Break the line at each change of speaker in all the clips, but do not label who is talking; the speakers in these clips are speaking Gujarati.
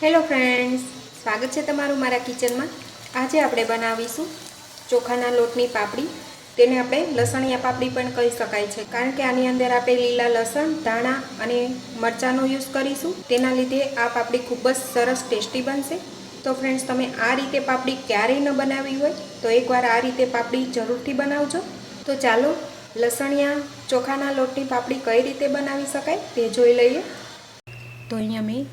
હેલો ફ્રેન્ડ્સ સ્વાગત છે તમારું મારા કિચનમાં. આજે આપણે બનાવીશું ચોખાના લોટની પાપડી. તેને આપણે લસણિયા પાપડી પણ કહી શકાય છે. કારણ કે આની અંદર આપણે લીલા લસણ, ધાણા અને મરચાંનો યુઝ કરીશું. તેના લીધે આ પાપડી ખૂબ જ સરસ ટેસ્ટી બનશે. તો ફ્રેન્ડ્સ તમે આ રીતે પાપડી ક્યારેય ન બનાવી હોય, તો એકવાર આ રીતે પાપડી જરૂરથી બનાવજો. તો ચાલો, લસણિયા ચોખાના લોટની પાપડી કઈ રીતે બનાવી શકાય તે જોઈ લઈએ. તો અહીંયા મેં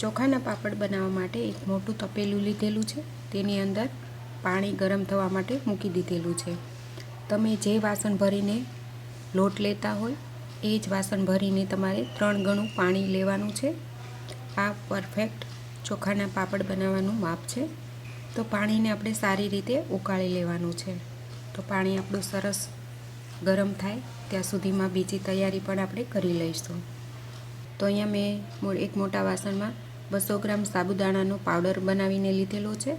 ચોખાના પાપડ બનાવવા માટે એક મોટું તપેલું લીધેલું છે. તેની અંદર પાણી ગરમ થવા માટે મૂકી દીધેલું છે. તમે જે વાસણ ભરીને લોટ લેતા હોય, એ જ વાસણ ભરીને તમારે ત્રણ ગણું પાણી લેવાનું છે. આ પરફેક્ટ ચોખાના પાપડ બનાવવાનું માપ છે. તો પાણીને આપણે સારી રીતે ઉકાળી લેવાનું છે. તો પાણી આપણું સરસ ગરમ થાય, ત્યાં સુધીમાં બીજી તૈયારી પણ આપણે કરી લઈશું. તો અહીંયા મેં, એક મોટા વાસણમાં બસો ગ્રામ સાબુદાણાનો પાવડર બનાવીને લીધેલો છે.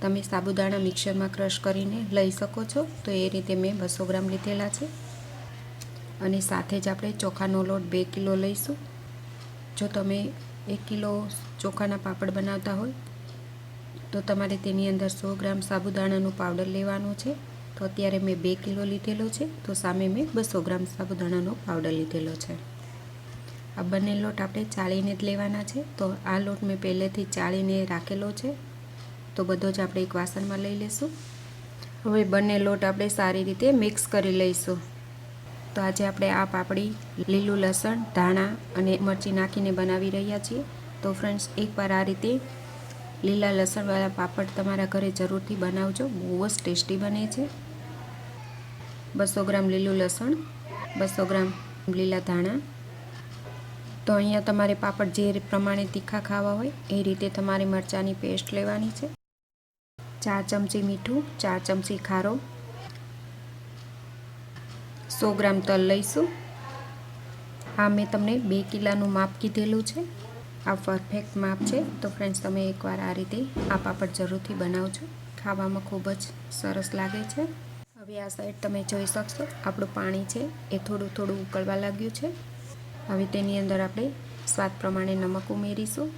તમે સાબુદાણા મિક્સરમાં ક્રશ કરીને લઈ શકો છો. તો એ રીતે મેં બસો ગ્રામ લીધેલા છે. અને સાથે જ આપણે ચોખાનો લોટ બે કિલો લઈશું. જો તમે એક કિલો ચોખાના પાપડ બનાવતા હોય, તો તમારે તેની અંદર સો ગ્રામ સાબુદાણાનું પાવડર લેવાનું છે. તો અત્યારે મેં બે કિલો લીધેલો છે. તો સામે મેં બસો ગ્રામ સાબુદાણાનો પાવડર લીધેલો છે. આ બંને લોટ આપણે ચાળીને જ લેવાના છે. તો આ લોટ મેં પહેલેથી ચાળીને રાખેલો છે. તો બધો જ આપણે એક વાસણમાં લઈ લઈશું હવે બંને લોટ આપણે સારી રીતે મિક્સ કરી લઈશું. તો આજે આપણે આ પાપડી, લીલું લસણ, ધાણા અને મરચી નાખીને બનાવી રહ્યા છીએ. તો ફ્રેન્ડ્સ, એકવાર આ રીતે લીલા લસણવાળા પાપડ તમારા ઘરે જરૂરથી બનાવજો. બહુ જ ટેસ્ટી બને છે. બસો ગ્રામ લીલું લસણ, બસો ગ્રામ લીલા ધાણા તો અહીંયા તમારે પાપડ જે પ્રમાણે તીખા ખાવા હોય, એ રીતે તમારે મરચાંની પેસ્ટ લેવાની છે. ચાર ચમચી મીઠું, ચાર ચમચી ખારો. સો ગ્રામ તલ લઈશું. આ મેં તમને બે કિલાનું માપ કીધેલું છે. આ પરફેક્ટ માપ છે. તો ફ્રેન્ડ્સ, તમે એકવાર આ રીતે આ પાપડ જરૂરથી બનાવજો. ખાવામાં ખૂબ જ સરસ લાગે છે. હવે આ સાઈડ તમે જોઈ શકશો. આપણું પાણી છે, એ થોડું થોડું ઉકળવા લાગ્યું છે. હવે તેની અંદર આપણે સ્વાદ પ્રમાણે નમક ઉમેરીશું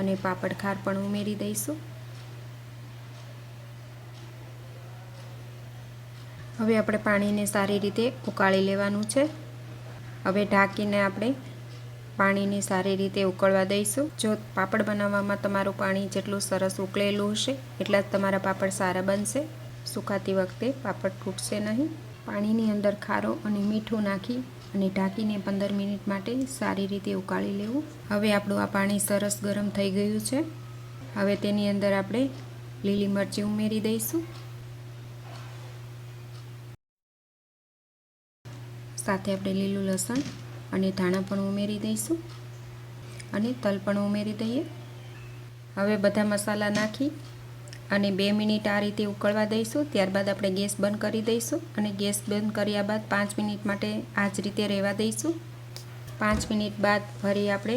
અને પાપડ ખાર પણ ઉમેરી દઈશું. હવે આપણે પાણીને સારી રીતે ઉકાળી લેવાનું છે. હવે ઢાંકીને આપણે પાણીને સારી રીતે ઉકળવા દઈશું. જો પાપડ બનાવવામાં તમારું પાણી જેટલું સરસ ઉકળેલું હશે, એટલા જ તમારા પાપડ સારા બનશે. સુકાતી વખતે પાપડ તૂટશે નહીં. પાણીની અંદર ખારો અને મીઠું નાખી અને ઢાંકીને પંદર મિનિટ માટે સારી રીતે ઉકાળી લેવું. હવે આપણું આ પાણી સરસ ગરમ થઈ ગયું છે. હવે તેની અંદર આપણે લીલી મરચી ઉમેરી દઈશું. સાથે આપણે લીલું લસણ અને ધાણા પણ ઉમેરી દઈશું. અને તલ પણ ઉમેરી દઈએ. હવે બધા મસાલા નાખી અને બે મિનિટ આ રીતે ઉકળવા દઈશું. ત્યારબાદ આપણે ગેસ બંધ કરી દઈશું અને ગેસ બંધ કર્યા બાદ પાંચ મિનિટ માટે આ જ રીતે રહેવા દઈશું. પાંચ મિનિટ બાદ ફરી આપણે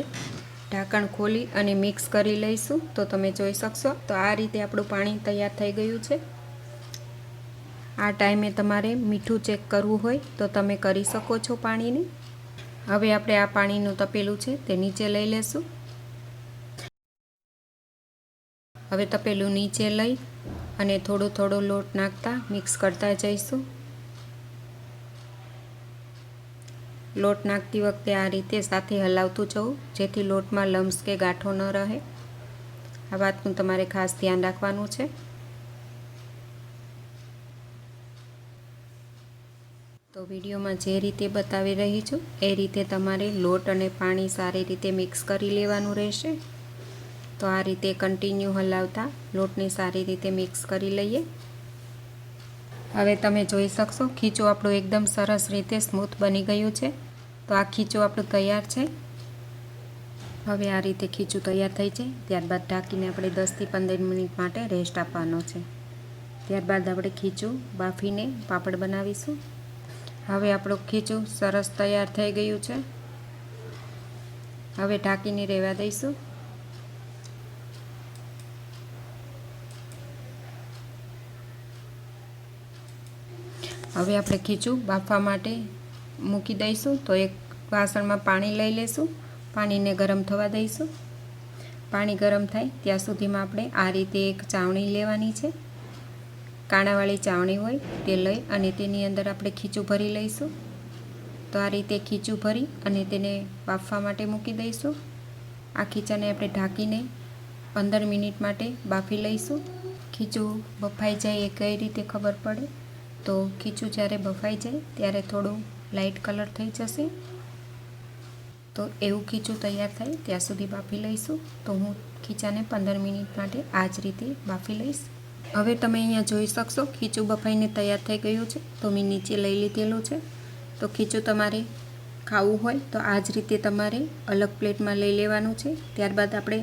ઢાંકણ ખોલી અને મિક્સ કરી લઈશું. તો તમે જોઈ શકશો. તો આ રીતે આપણું પાણી તૈયાર થઈ ગયું છે. આ ટાઈમે તમારે મીઠું ચેક કરવું હોય તો તમે કરી શકો છો પાણીની. હવે આપણે આ પાણીનું તપેલું છે તે નીચે લઈ લેશું. હવે તપેલું નીચે લઈ અને થોડો થોડો લોટ નાખતા મિક્સ કરતા જઈશું. લોટ નાખતી વખતે આ રીતે સાથે હલાવતું જવું, જેથી લોટમાં લમ્સ કે ગાંઠો ન રહે. આ વાતનું તમારે ખાસ ધ્યાન રાખવાનું છે. તો વિડીયોમાં જે રીતે બતાવી રહી છું, એ રીતે તમારે લોટ અને પાણી સારી રીતે મિક્સ કરી લેવાનું રહેશે. તો આ રીતે કન્ટિન્યુ હલાવતા લોટને સારી રીતે મિક્સ કરી લઈએ. હવે તમે જોઈ શકશો, ખીચું આપણું એકદમ સરસ રીતે સ્મૂથ બની ગયું છે. તો આ ખીચું આપણું તૈયાર છે. હવે આ રીતે ખીચું તૈયાર થઈ છે ત્યારબાદ ઢાંકીને આપણે દસથી પંદર મિનિટ માટે રેસ્ટ આપવાનો છે. ત્યારબાદ આપણે ખીચું બાફીને પાપડ બનાવીશું. હવે આપણું ખીચું સરસ તૈયાર થઈ ગયું છે. હવે ઢાંકીને રહેવા દઈશું. હવે આપણે ખીચું બાફવા માટે મૂકી દઈશું. તો એક વાસણમાં પાણી લઈ લઈશું પાણીને ગરમ થવા દઈશું. પાણી ગરમ થાય ત્યાં સુધીમાં આપણે આ રીતે એક ચાવણી લેવાની છે. કાણાવાળી ચાવણી હોય તે લઈ અને તેની અંદર આપણે ખીચું ભરી લઈશું. તો આ રીતે ખીચું ભરી અને તેને બાફવા માટે મૂકી દઈશું. આ ખીચાને આપણે ઢાંકીને પંદર મિનિટ માટે બાફી લઈશું. ખીચું બફાઈ જાય એ કઈ રીતે ખબર પડે? તો ખીચું જ્યારે બફાઈ જાય ત્યારે થોડું લાઇટ કલર થઈ જશે. તો એવું ખીચું તૈયાર થાય ત્યાં સુધી બાફી લઈશું. તો હું ખીચાને પંદર મિનિટ માટે આ જ રીતે બાફી લઈશ. હવે તમે અહીંયા જોઈ શકશો ખીચું બફાઈને તૈયાર થઈ ગયું છે. તો મેં નીચે લઈ લીધેલું છે. તો ખીચું તમારે ખાવું હોય તો આ જ રીતે તમારે અલગ પ્લેટમાં લઈ લેવાનું છે. ત્યારબાદ આપણે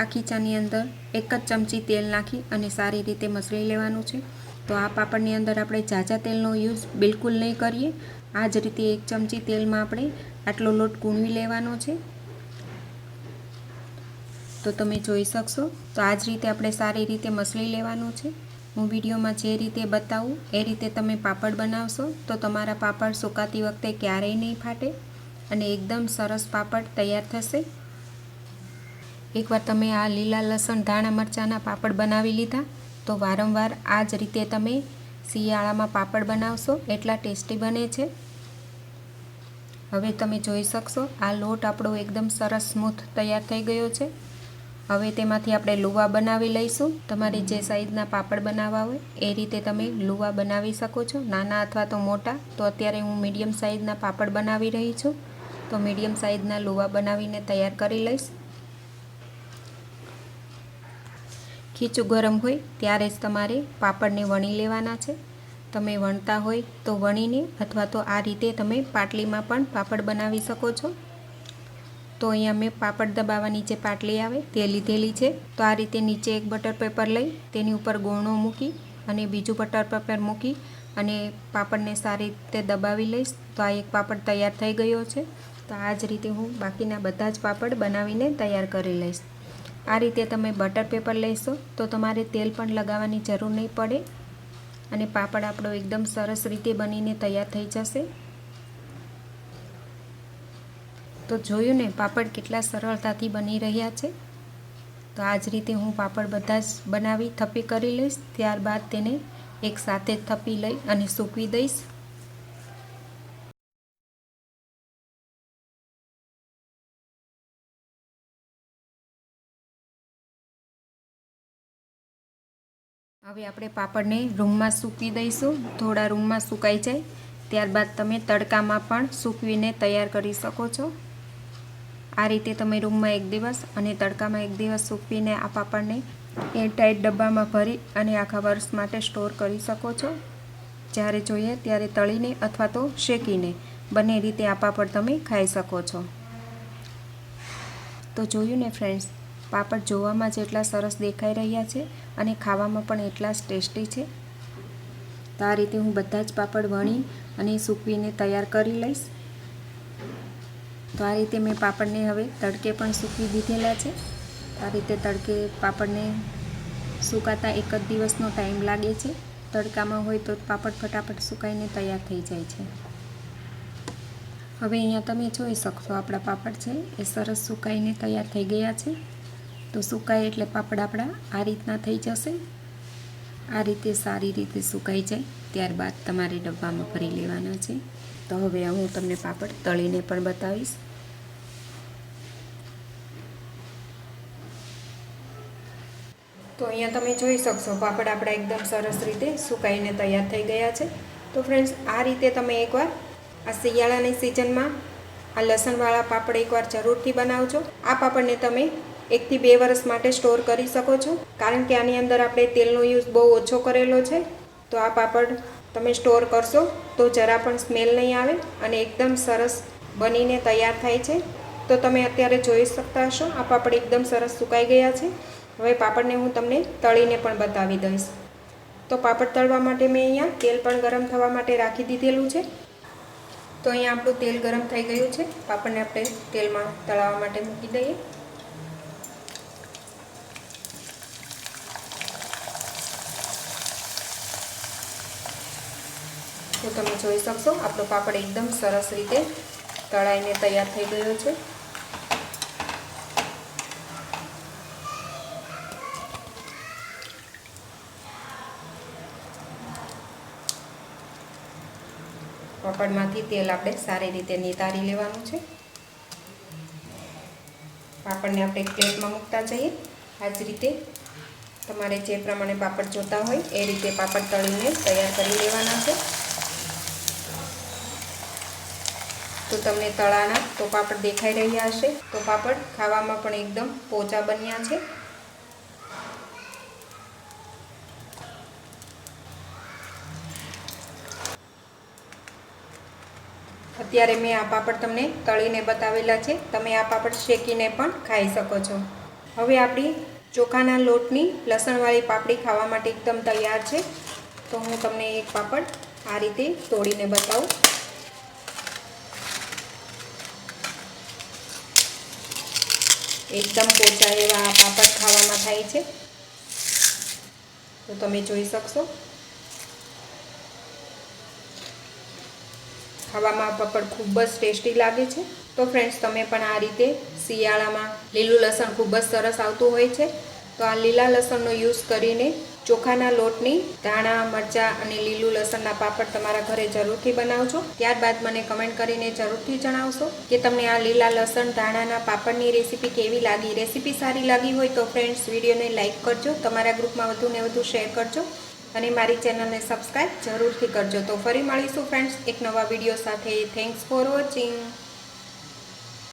આ ખીચાની અંદર એક જ ચમચી તેલ નાખી અને સારી રીતે મસળી લેવાનું છે. તો આ પાપડની અંદર આપણે ઝાઝા તેલનો યુઝ બિલકુલ નહીં કરીએ. આ જ રીતે એક ચમચી તેલમાં આપણે આટલો લોટ કૂણવી લેવાનો છે. તો તમે જોઈ શકશો. તો આ જ રીતે આપણે સારી રીતે મસળી લેવાનું છે. હું વિડીયોમાં જે રીતે બતાવું એ રીતે તમે પાપડ બનાવશો તો તમારા પાપડ સુકાતી વખતે ક્યારેય નહીં ફાટે અને એકદમ સરસ પાપડ તૈયાર થશે. એકવાર તમે આ લીલા લસણ, ધાણા મરચાંના પાપડ બનાવી લીધા. તો વારંવાર આ જ રીતે તમે શિયાળામાં પાપડ બનાવશો, એટલા ટેસ્ટી બને છે. હવે તમે જોઈ શકશો, આ લોટ આપણો એકદમ સરસ સ્મૂથ તૈયાર થઈ ગયો છે. હવે તેમાંથી આપણે લુવા બનાવી લઈશું. તમારે જે સાઈઝના પાપડ બનાવવા હોય, એ રીતે તમે લુવા બનાવી શકો છો. નાના અથવા તો મોટા, તો અત્યારે હું મીડિયમ સાઈઝના પાપડ બનાવી રહી છું. તો મીડિયમ સાઈઝના લુવા બનાવીને તૈયાર કરી લઈશ. ખીચું ગરમ હોય ત્યારે જ તમારે પાપડને વણી લેવાના છે. તમે વણતા હોય તો વણીને અથવા તો આ રીતે તમે પાટલીમાં પણ પાપડ બનાવી શકો છો. તો અહીંયા મેં પાપડ દબાવવાની જે પાટલી આવે તે લીધેલી છે. તો આ રીતે નીચે એક બટર પેપર લઈ તેની ઉપર ગોણો મૂકી અને બીજું બટર પેપર મૂકી અને પાપડને સારી રીતે દબાવી લઈશ. તો આ એક પાપડ તૈયાર થઈ ગયો છે. તો આ જ રીતે હું બાકીના બધા જ પાપડ બનાવીને તૈયાર કરી લઈશ. આ રીતે તમે બટર પેપર લેશો તો તમારે તેલ પણ લગાવવાની જરૂર નહીં પડે અને પાપડ આપણો એકદમ સરસ રીતે બનીને તૈયાર થઈ જશે. તો જોયું ને પાપડ કેટલા સરળતાથી બની રહ્યા છે? તો આ જ રીતે હું પાપડ બધા જ બનાવી, થપ્પી કરી લઈશ. ત્યારબાદ તેને એક સાથે થપ્પી લઈ અને સૂકવી દઈશ. હવે આપણે પાપડને રૂમમાં સૂકવી દઈશું. થોડા રૂમમાં સુકાઈ જાય. ત્યારબાદ તમે તડકામાં પણ સૂકવીને તૈયાર કરી શકો છો. આ રીતે તમે રૂમમાં એક દિવસ અને તડકામાં એક દિવસ સૂકવીને આ પાપડને એરટાઈટ ડબ્બામાં ભરી અને આખા વર્ષ માટે સ્ટોર કરી શકો છો. જ્યારે જોઈએ ત્યારે તળીને અથવા તો શેકીને બંને રીતે આ પાપડ તમે ખાઈ શકો છો. તો જોયું ને ફ્રેન્ડ્સ પાપડ જોવામાં જ એટલા સરસ દેખાઈ રહ્યા છે અને ખાવામાં પણ એટલા જ ટેસ્ટી છે. તો આ રીતે હું બધા જ પાપડ વણી અને સૂકવીને તૈયાર કરી લઈશ. તો આ રીતે મેં પાપડને હવે તડકે પણ સૂકવી દીધેલા છે. આ રીતે તડકે પાપડને સુકાતા એક જ દિવસનો ટાઈમ લાગે છે. તડકામાં હોય તો પાપડ ફટાફટ સુકાઈને તૈયાર થઈ જાય છે. હવે અહીંયા તમે જોઈ શકશો આપણા પાપડ છે. એ સરસ સુકાઈને તૈયાર થઈ ગયા છે. તો સુકાય એટલે પાપડ આપણા આ રીતના થઈ જશે. આ રીતે સારી રીતે સુકાઈ જાય. ત્યારબાદ તમારે ડબ્બામાં ભરી લેવાના છે. તો હવે હું તમને પાપડ તળીને પણ બતાવીશ. તો અહીંયા તમે જોઈ શકશો, પાપડ આપણા એકદમ સરસ રીતે સુકાઈને તૈયાર થઈ ગયા છે. તો ફ્રેન્ડ્સ આ રીતે તમે એકવાર આ શિયાળાની સિઝનમાં આ લસણવાળા પાપડ એકવાર જરૂરથી બનાવજો. આ પાપડને તમે એકથી બે વર્ષ માટે સ્ટોર કરી શકો છો. કારણ કે આની અંદર આપણે તેલનો યુઝ બહુ ઓછો કરેલો છે. તો આ પાપડ તમે સ્ટોર કરશો તો જરા પણ સ્મેલ નહીં આવે અને એકદમ સરસ બનીને તૈયાર થાય છે. તો તમે અત્યારે જોઈ શકતા હશો, આ પાપડ એકદમ સરસ સુકાઈ ગયા છે. હવે પાપડને હું તમને તળીને પણ બતાવી દઈશ. તો પાપડ તળવા માટે મેં અહીંયા તેલ પણ ગરમ થવા માટે રાખી દીધેલું છે. તો અહીંયા આપણું તેલ ગરમ થઈ ગયું છે. પાપડને આપણે તેલમાં તળાવવા માટે મૂકી દઈએ. તો તમે જોઈ શકશો, આપણો પાપડ એકદમ સરસ રીતે તળાઈને તૈયાર થઈ ગયો છે. પાપડમાંથી તેલ આપણે સારી રીતે નિતારી લેવાનું છે. પાપડને આપણે પ્લેટમાં મૂકતા જઈએ. આ જ રીતે તમારે જે પ્રમાણે પાપડ જોતા હોય, એ રીતે પાપડ તળીને તૈયાર કરી લેવાના છે. તમને તળાના તો પાપડ દેખાઈ રહ્યા હશે. તો પાપડ ખાવામાં પણ એકદમ પોચા બન્યા છે. અત્યારે મેં આ પાપડ તમને તળીને બતાવેલા છે. તમે આ પાપડ શેકીને પણ ખાઈ શકો છો. હવે આપણી ચોખાના લોટની લસણવાળી પાપડી ખાવા માટે એકદમ તૈયાર છે. તો હું તમને એક પાપડ આ રીતે તોડીને બતાવું. એકદમ પોચા એવા પાપડ ખાવામાં થાય છે. તો તમે જોઈ શકશો. ખાવામાં પાપડ ખૂબ જ ટેસ્ટી લાગે છે. તો ફ્રેન્ડ્સ તમે પણ આ રીતે શિયાળામાં લીલું લસણ ખૂબ જ સરસ આવતું હોય છે. તો આ લીલા લસણનો યુઝ કરીને ચોખાના લોટની, ધાણા, મરચાં અને લીલું લસણના પાપડ તમારા ઘરે જરૂરથી બનાવજો. ત્યારબાદ મને કમેન્ટ કરીને જરૂરથી જણાવશો કે તમને આ લીલા લસણ, ધાણાના પાપડની રેસીપી કેવી લાગી? રેસીપી સારી લાગી હોય તો ફ્રેન્ડ્સ, વિડીયોને લાઇક કરજો, તમારા ગ્રુપમાં વધુને વધુ શેર કરજો અને મારી ચેનલને સબસ્ક્રાઈબ જરૂરથી કરજો. તો ફરી મળીશું ફ્રેન્ડ્સ, એક નવા વીડિયો સાથે. Thanks for watching